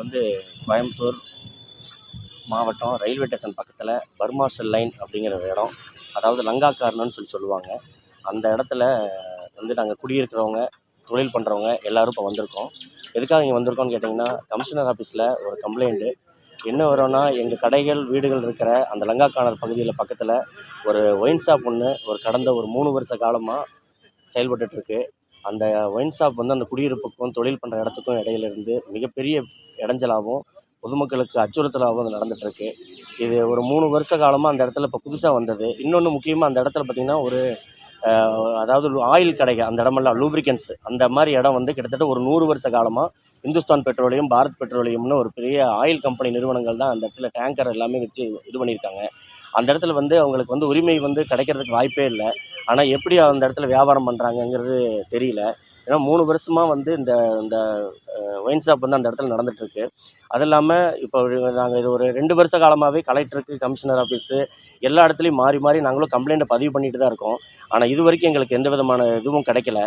வந்து கோயம்புத்தூர் மாவட்டம் railway station பக்கத்தில் பர்மாஷல் லைன் அப்படிங்கிற இடம் அதாவது லங்கா கார்னர்னு சொல்லி சொல்லுவாங்க. அந்த இடத்துல வந்து நாங்கள் குடியிருக்கிறவங்க தொழில் பண்ணுறவங்க எல்லோரும் இப்போ வந்திருக்கோம். எதுக்காக இங்கே வந்திருக்கோம்னு கேட்டிங்கன்னா கமிஷனர் ஆஃபீஸில் ஒரு கம்ப்ளைண்ட்டு என்ன வரும்னா எங்கள் கடைகள் வீடுகள் இருக்கிற அந்த லங்கா கார்னர் பகுதியில் பக்கத்தில் ஒரு ஒயின் ஷாப் ஒன்று ஒரு கடந்த ஒரு மூணு வருஷ காலமாக செயல்பட்டுருக்கு அந்த ஒயின் ஷாப் வந்து அந்த குடியிருப்புக்கும் தொழில் பண்ணுற இடத்துக்கும் இடையில இருந்து மிகப்பெரிய இடைஞ்சலாகவும் பொதுமக்களுக்கு அச்சுறுத்தலாகவும் அது நடந்துகிட்ருக்கு இது ஒரு மூணு வருஷ காலமாக அந்த இடத்துல இப்போ புதுசாக வந்தது. இன்னொன்று முக்கியமாக அந்த இடத்துல பார்த்திங்கன்னா ஒரு அதாவது ஆயில் கடைகள் அந்த இடமெல்லாம் லூப்ரிகன்ஸ் அந்த மாதிரி இடம் வந்து கிட்டத்தட்ட ஒரு நூறு வருஷ காலமாக இந்துஸ்தான் பெட்ரோலியம் பாரத் பெட்ரோலியம்னு ஒரு பெரிய ஆயில் கம்பெனி நிறுவனங்கள் தான் அந்த இடத்துல டேங்கர் எல்லாமே வச்சு இது பண்ணியிருக்காங்க. அந்த இடத்துல வந்து அவங்களுக்கு வந்து உரிமை வந்து கிடைக்கிறதுக்கு வாய்ப்பே இல்லை. ஆனால் எப்படி அந்த இடத்துல வியாபாரம் பண்ணுறாங்கங்கிறது தெரியல. ஏன்னா மூணு வருஷமாக வந்து இந்த இந்த ஒயின் ஷாப் வந்து அந்த இடத்துல நடந்துகிட்ருக்கு அது இல்லாமல் இப்போ நாங்கள் இது ஒரு ரெண்டு வருஷ காலமாகவே கலெக்டருக்கு கமிஷனர் ஆஃபீஸு எல்லா இடத்துலையும் மாறி மாறி நாங்களும் கம்ப்ளைண்ட்டை பதிவு பண்ணிட்டு தான் இருக்கோம். ஆனால் இது வரைக்கும் எங்களுக்கு எந்த விதமான இதுவும் கிடைக்கல.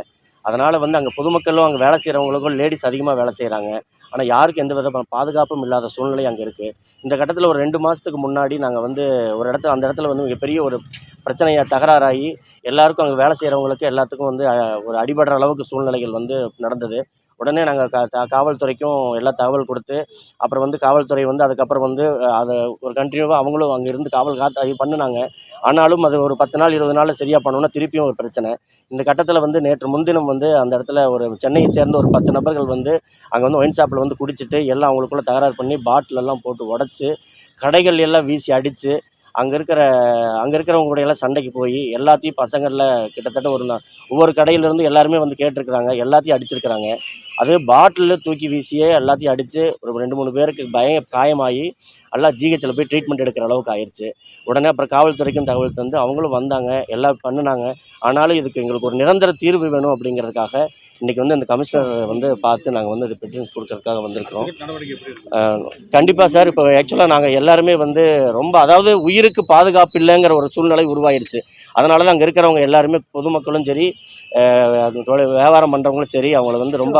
அதனால் வந்து அங்கே பொதுமக்களும் அங்கே வேலை செய்கிறவங்களுக்கும் லேடிஸ் அதிகமாக வேலை செய்கிறாங்க ஆனால் யாருக்கும் எந்த விதமான பாதுகாப்பும் இல்லாத சூழ்நிலை அங்கே இருக்குது இந்த கட்டத்தில் ஒரு ரெண்டு மாதத்துக்கு முன்னாடி நாங்கள் வந்து ஒரு இடத்துல அந்த இடத்துல வந்து மிகப்பெரிய ஒரு பிரச்சனையாக தகராறாகி எல்லாருக்கும் அங்கே வேலை செய்கிறவங்களுக்கு எல்லாத்துக்கும் வந்து ஒரு அடிபடுற அளவுக்கு சூழ்நிலைகள் வந்து நடந்தது. உடனே நாங்கள் கா கா- காவல்துறைக்கும் எல்லா தகவல் கொடுத்து அப்புறம் வந்து காவல்துறை வந்து அதுக்கப்புறம் வந்து அதை ஒரு கண்டினியூவாக அவங்களும் அங்கே இருந்து காவல் காத்து பண்ணினாங்க. ஆனாலும் அது ஒரு பத்து நாள் இருபது நாள் சரியாக பண்ணோன்னா திருப்பியும் ஒரு பிரச்சனை. இந்த கட்டத்தில் வந்து நேற்று முன்தினம் வந்து அந்த இடத்துல ஒரு சென்னையை சேர்ந்த ஒரு பத்து நபர்கள் வந்து அங்கே வந்து ஒயின் ஷாப்பில் வந்து குடிச்சிட்டு எல்லாம் அவங்களுக்குள்ள தகராறு பண்ணி பாட்டிலெல்லாம் போட்டு உடச்சி கடைகள் எல்லாம் வீசி அடித்து அங்கே இருக்கிற அங்கே இருக்கிறவங்க கூட எல்லாம் சண்டைக்கு போய் எல்லாத்தையும் பசங்களில் கிட்டத்தட்ட ஒரு நா- ஒவ்வொரு கடையிலேருந்து எல்லாருமே வந்து கேட்டிருக்கிறாங்க எல்லாத்தையும் அடிச்சிருக்கிறாங்க. அது பாட்டிலில் தூக்கி வீசியே எல்லாத்தையும் அடித்து ஒரு ரெண்டு மூணு பேருக்கு பய காயமாகி எல்லாம் ஜிஹெச்சில் போய் ட்ரீட்மெண்ட் எடுக்கிற அளவுக்கு ஆயிடுச்சு உடனே அப்புறம் காவல்துறைக்கும் தகவல் தந்து அவங்களும் வந்தாங்க எல்லாம் பண்ணினாங்க. ஆனாலும் இதுக்கு எங்களுக்கு ஒரு நிரந்தர தீர்வு வேணும் அப்படிங்கிறதுக்காக இன்றைக்கி வந்து அந்த கமிஷனர் வந்து பார்த்து நாங்கள் வந்து அது பெட்டிஷன் கொடுக்கறதுக்காக வந்திருக்கிறோம். கண்டிப்பாக சார் இப்போ ஆக்சுவலாக நாங்கள் எல்லாருமே வந்து ரொம்ப அதாவது உயிருக்கு பாதுகாப்பு இல்லைங்கிற ஒரு சூழ்நிலை உருவாயிருச்சு. அதனால தான் அங்கே இருக்கிறவங்க எல்லாருமே பொதுமக்களும் சரி வியாபாரம் பண்ணுறவங்களும் சரி அவங்கள வந்து ரொம்ப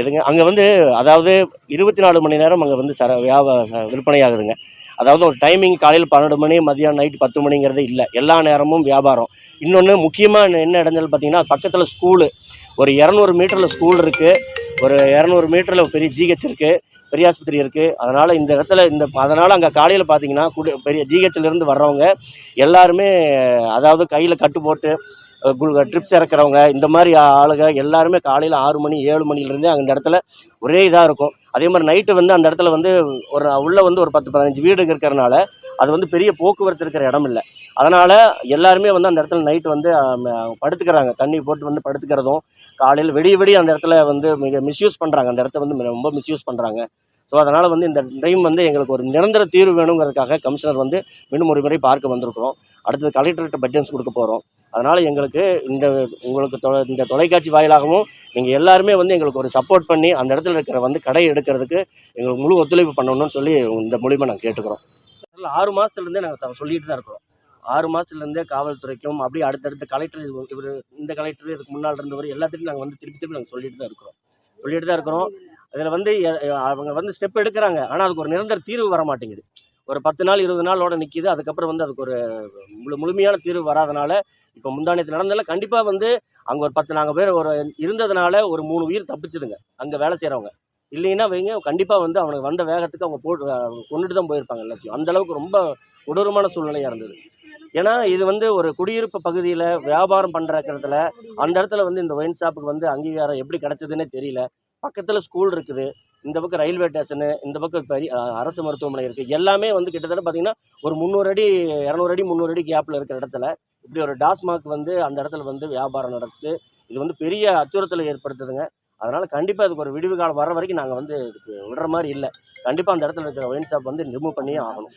எதுங்க அங்கே வந்து அதாவது இருபத்தி நாலு மணி நேரம் அங்கே வந்து சர வியாபார விற்பனை ஆகுதுங்க அதாவது ஒரு டைமிங் காலையில் பன்னெண்டு மணி மதியம் நைட் பத்து மணிங்கிறது இல்லை. எல்லா நேரமும் வியாபாரம். இன்னொன்று முக்கியமாக என்ன இடங்கள் பார்த்தீங்கன்னா பக்கத்தில் ஸ்கூலு ஒரு இரநூறு மீட்டரில் ஸ்கூல் இருக்குது ஒரு இரநூறு மீட்டரில் பெரிய ஜிஹெச் இருக்குது பெரிய ஆஸ்பத்திரி இருக்குது அதனால் இந்த இடத்துல இந்த அதனால் அங்கே காலையில் பார்த்தீங்கன்னா குடி பெரிய ஜிஹெச்லேருந்து வர்றவங்க எல்லாருமே அதாவது கையில் கட்டு போட்டு ட்ரிப்ஸ் இறக்குறவங்க இந்த மாதிரி ஆளுங்க எல்லாருமே காலையில் ஆறு மணி ஏழு மணிலேருந்தே அந்த இடத்துல ஒரே இதாக இருக்கும். அதே மாதிரி நைட்டு வந்து அந்த இடத்துல வந்து ஒரு உள்ளே வந்து ஒரு பத்து பதினஞ்சு வீடுங்க இருக்கிறனால அது வந்து பெரிய போக்குவரத்து இருக்கிற இடம் இல்லை. அதனால் எல்லாருமே வந்து அந்த இடத்துல நைட்டு வந்து படுத்துக்கிறாங்க. தண்ணி போட்டு வந்து படுத்துக்கிறதும் காலையில் விடிய விடிய அந்த இடத்துல வந்து மிக மிஸ்யூஸ் பண்ணுறாங்க அந்த இடத்த வந்து ரொம்ப மிஸ்யூஸ் பண்ணுறாங்க ஸோ அதனால் வந்து இந்த டைம் வந்து எங்களுக்கு ஒரு நிரந்தர தீர்வு வேணுங்கிறதுக்காக கமிஷனர் வந்து மீண்டும் ஒரு முறை பார்க்க வந்திருக்கிறோம். அடுத்தது கலெக்டர்கிட்ட பட்ஜெட்ஸ் கொடுக்க போகிறோம் அதனால் எங்களுக்கு இந்த உங்களுக்கு தொ இந்த தொலைக்காட்சி வாயிலாகவும் நீங்கள் எல்லாருமே வந்து எங்களுக்கு ஒரு சப்போர்ட் பண்ணி அந்த இடத்துல இருக்கிற வந்து கடை எடுக்கிறதுக்கு எங்களுக்கு முழு ஒத்துழைப்பு பண்ணணும்னு சொல்லி இந்த மூலிமா நாங்கள் கேட்டுக்கிறோம். அதில் ஆறு மாதத்துலேருந்தே நாங்கள் சொல்லிட்டு தான் இருக்கிறோம். ஆறு மாதத்துலேருந்தே காவல்துறைக்கும் அப்படியே அடுத்தடுத்த கலெக்டர் இவர் இந்த கலெக்டர் இதுக்கு முன்னால் இருந்தவர் எல்லாத்துக்கும் நாங்கள் வந்து திருப்பி திருப்பி நாங்கள் சொல்லிட்டு தான் இருக்கிறோம். சொல்லிட்டு தான் இருக்கிறோம். அதில் வந்து அவங்க வந்து ஸ்டெப் எடுக்கிறாங்க. ஆனால் அதுக்கு ஒரு நிரந்தர தீர்வு வர மாட்டேங்குது ஒரு பத்து நாள் இருபது நாளோட நிற்கிது அதுக்கப்புறம் வந்து அதுக்கு ஒரு முழு முழுமையான தீர்வு வராதனால இப்போ முந்தானத்தில் நடந்தால கண்டிப்பாக வந்து அங்கே ஒரு பத்து நாங்கள் பேர் ஒரு இருந்ததுனால ஒரு மூணு உயிர் தப்பிச்சுதுங்க. அங்கே வேலை செய்கிறவங்க இல்லைன்னா வைங்க கண்டிப்பாக வந்து அவனுக்கு வந்த வேகத்துக்கு அவங்க போட்டு கொண்டுட்டு தான் போயிருப்பாங்க எல்லாத்தையும். அந்தளவுக்கு ரொம்ப கொடூரமான சூழ்நிலையாக இருந்தது. ஏன்னா இது வந்து ஒரு குடியிருப்பு பகுதியில் வியாபாரம் பண்ணுற இடத்துல அந்த இடத்துல வந்து இந்த ஒயின் ஷாப்புக்கு வந்து அங்கீகாரம் எப்படி கிடச்சதுன்னே தெரியல. பக்கத்தில் ஸ்கூல் இருக்குது. இந்த பக்கம் ரயில்வே ஸ்டேஷனு இந்த பக்கம் பெரிய அரசு மருத்துவமனை இருக்குது எல்லாமே வந்து கிட்டத்தட்ட பார்த்திங்கன்னா ஒரு முந்நூறு அடி இரநூறு அடி முந்நூறு அடி கேப்பில் இருக்கிற இடத்துல இப்படி ஒரு டாஸ்மாக் வந்து அந்த இடத்துல வந்து வியாபாரம் நடத்து இது வந்து பெரிய அச்சுறுத்தலை ஏற்படுத்துதுங்க. அதனால் கண்டிப்பாக இதுக்கு ஒரு விடிவு காலம் வர வரைக்கும் நாங்கள் வந்து இதுக்கு விடுற மாதிரி இல்லை. கண்டிப்பாக அந்த இடத்துல இருக்கிற ஒயின் ஷாப் வந்து ரிமூவ் பண்ணியே ஆகணும்.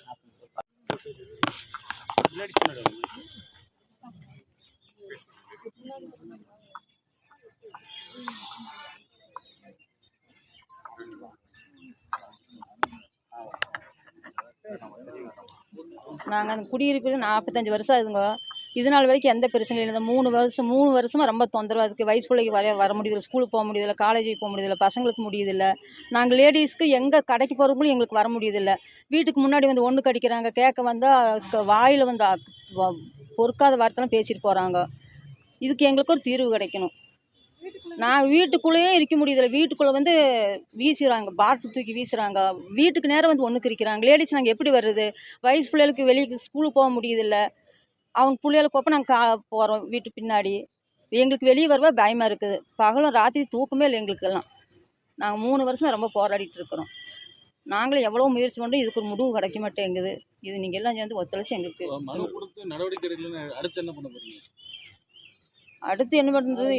நாங்கள் அந்த குடியிருப்பு நாற்பத்தஞ்சு வருஷம் ஆகுதுங்க. இது நாள் வரைக்கும் எந்த பிரச்சனையும் இல்லை. இந்த மூணு வருஷம் மூணு வருஷமாக ரொம்ப தொந்தரவாக இருக்குது வயசு பிள்ளைக்கு வர வர முடியுதில்ல ஸ்கூலுக்கு போக முடியுதில்ல காலேஜுக்கு போக முடியுதில்ல பசங்களுக்கு முடியுதில்ல. நாங்கள் லேடிஸ்க்கு எங்கே கடைக்கு போகிறதுக்கும் எங்களுக்கு வர முடியுதில்ல. வீட்டுக்கு முன்னாடி வந்து ஒன்று கடிக்கிறாங்க கேட்க வந்தால் வாயில் வந்து பொறுக்காத வார்த்தைலாம் பேசிட்டு போகிறாங்க இதுக்கு எங்களுக்கு ஒரு தீர்வு கிடைக்கணும். நான் வீட்டுக்குள்ளேயே இருக்க முடியுதில்ல வீட்டுக்குள்ளே வந்து வீசுகிறாங்க பாட்டில் தூக்கி வீசுகிறாங்க வீட்டுக்கு நேரம் வந்து ஒன்று இருக்கிறாங்க லேடிஸ் நாங்கள் எப்படி வர்றது? வயசு பிள்ளைகளுக்கு வெளியே ஸ்கூலுக்கு போக முடியுதில்ல அவங்க பிள்ளைகளுக்கு ஒப்ப நாங்கள் கா போகிறோம் வீட்டு பின்னாடி. எங்களுக்கு வெளியே வரவே பயமாக இருக்குது. பகலும் ராத்திரி தூக்கமே இல்லை எங்களுக்கெல்லாம். நாங்கள் மூணு வருஷமாக ரொம்ப போராடிட்டு இருக்கிறோம். நாங்களும் எவ்வளோ முயற்சி பண்ணுறோம் இதுக்கு ஒரு முடிவு கிடைக்க மாட்டேங்குது. இது நீங்கள் எல்லாம் சேர்ந்து ஒத்துழைச்சி எங்களுக்கு அடுத்து என்ன பண்ணுறது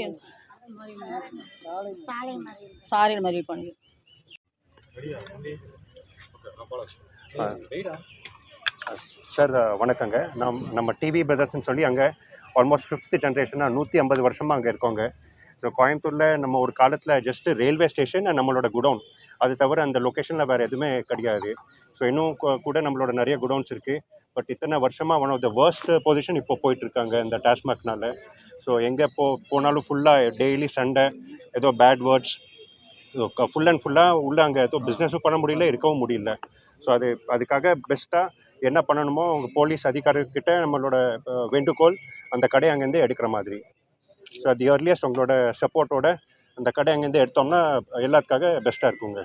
சாலையில் மாதிரி பண்ணி சார் வணக்கங்க. நம் நம்ம டிவி பிரதர்ஸ்னு சொல்லி அங்கே ஆல்மோஸ்ட் ஃபிஃப்த் ஜென்ரேஷனாக நூற்றி ஐம்பது வருஷமாக அங்கே இருக்கோங்க. ஸோ கோயம்புத்தூரில் நம்ம ஒரு காலத்தில் ஜஸ்ட்டு ரயில்வே ஸ்டேஷன் நம்மளோட குடோன் அது தவிர அந்த லொக்கேஷனில் வேறு எதுவுமே கிடையாது. ஸோ இன்னும் கூட நம்மளோட நிறைய குடோன்ஸ் இருக்குது பட் இத்தனை வருஷமாக one of the worst position இப்போ போயிட்டுருக்காங்க இந்த டாஸ்மாக்னால் ஸோ எங்கே போ போனாலும் ஃபுல்லாக டெய்லி சண்டை ஏதோ பேட் வேர்ட்ஸ் ஃபுல் அண்ட் ஃபுல்லாக உள்ள அங்கே ஏதோ பிஸ்னஸும் பண்ண முடியல இருக்கவும் முடியல. ஸோ அது அதுக்காக பெஸ்ட்டாக என்ன பண்ணணுமோ அவங்க போலீஸ் அதிகாரிகிட்ட நம்மளோட வேண்டுகோள் அந்த கடையை அங்கேருந்து எடுக்கிற மாதிரி. ஸோ அது இயர்லியஸ்ட் உங்களோட சப்போர்ட்டோட அந்த கடை அங்கேருந்து எடுத்தோம்னா எல்லாத்துக்காக பெஸ்ட்டாக இருக்குங்க.